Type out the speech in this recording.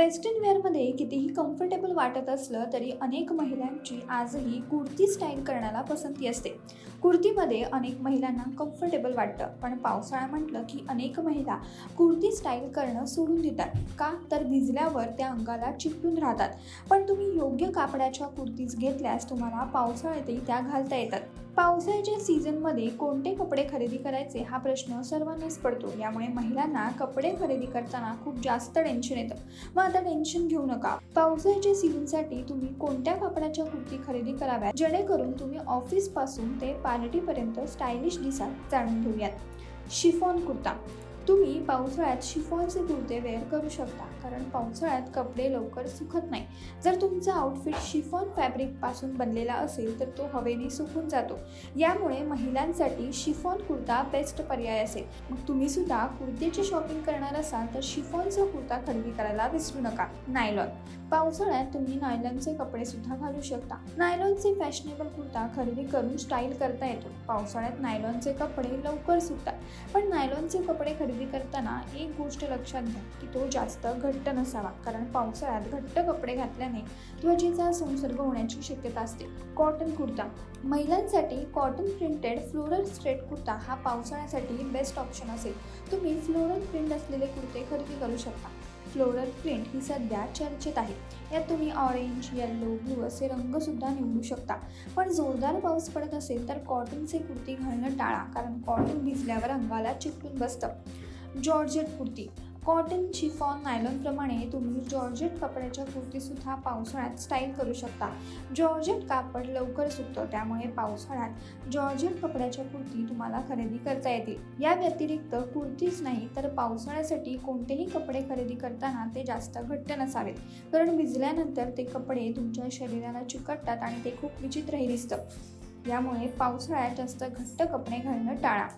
Western वेअरमध्ये कितीही comfortable वाटत असलं तरी अनेक महिलांची आजही कुर्ती स्टाईल करण्याला पसंती असते. कुर्तीमध्ये अनेक महिलांना कम्फर्टेबल वाटतं पण पावसाळा म्हटलं की अनेक महिला कुर्ती स्टाईल करणं सोडून देतात. का? तर भिजल्यावर त्या अंगाला चिपटून राहतात. पण तुम्ही योग्य कापडाच्या कुर्तीज घेतल्यास तुम्हाला पावसाळ्यातही त्या घालता येतात. पावसाळ्याच्या सीझनमध्ये कोणते कपडे खरेदी करायचे हा प्रश्न सर्वांनाच पडतो. यामुळे महिलांना कपडे खरेदी करताना खूप जास्त टेन्शन येतं. मग आता टेन्शन घेऊ नका. पावसाळ्याच्या सीझनसाठी तुम्ही कोणत्या कापडाच्या कुर्ती खरेदी कराव्यात? जेणेकरून तुम्ही ऑफिसपासून ते पार्टीपर्यंत स्टायलिश दिसाल. जाणून घेऊयात. शिफॉन कुर्ता. तुम्ही पावसाळ्यात शिफॉनचे कुर्ते वेअर करू शकता कारण पावसाळ्यात कपडे लवकर सुकत नाही. जर तुमचा आउटफिट शिफॉन फॅब्रिकपासून बनलेला असेल तर तो हवेने सुकून जातो. यामुळे महिलांसाठी शिफॉन कुर्ता बेस्ट पर्याय असेल. मग तुम्ही सुद्धा कुर्तीची शॉपिंग करणार असाल तर शिफॉनचा कुर्ता खरेदी करायला विसरू नका. नायलॉन. पावसाळ्यात तुम्ही नायलॉनचे कपडे सुद्धा घालू शकता. नायलॉनचे फॅशनेबल कुर्ता खरेदी करून स्टाईल करता येतो. पावसाळ्यात नायलॉनचे कपडे लवकर सुकतात. पण नायलॉनचे कपडे खरेदी करताना एक गोष्ट लक्षात घ्या की तो जास्त घट्ट नसावा. कारण पावसाळ्यात घट्ट कपडे घातल्याने त्वचेचा संसर्ग होण्याची शक्यता असते. कॉटन कुर्ता. महिलांसाठी cotton printed floral straight kurta हा पावसाळ्यासाठी बेस्ट ऑप्शन असेल. तुम्ही फ्लोरल प्रिंट असलेले कुर्ते खरेदी करू शकता. फ्लोरल प्रिंट ही सध्या चर्चेत आहे. यात तुम्ही ऑरेंज येल्लो ब्लू असे रंगसुद्धा निवडू शकता. पण जोरदार पाऊस पडत असेल तर कॉटनचे कुर्ती घालणं टाळा. कारण कॉटन भिजल्यावर अंगाला चिकटून बसतं. जॉर्जेट कुर्ती. कॉटन शिफॉन नायलॉनप्रमाणे तुम्ही जॉर्जेट कपड्याच्या कुर्तीसुद्धा पावसाळ्यात स्टाईल करू शकता. जॉर्जेट कापड लवकर सुकतं त्यामुळे पावसाळ्यात जॉर्जेट कपड्याच्या कुर्ती तुम्हाला खरेदी करता येतील. या व्यतिरिक्त कुर्तीच नाही तर पावसाळ्यासाठी कोणतेही कपडे खरेदी करताना ते जास्त घट्ट नसावेत. कारण भिजल्यानंतर ते कपडे तुमच्या शरीराला चिकटतात आणि ते खूप विचित्रही दिसतं. यामुळे पावसाळ्यात जास्त घट्ट कपडे घालणं टाळा.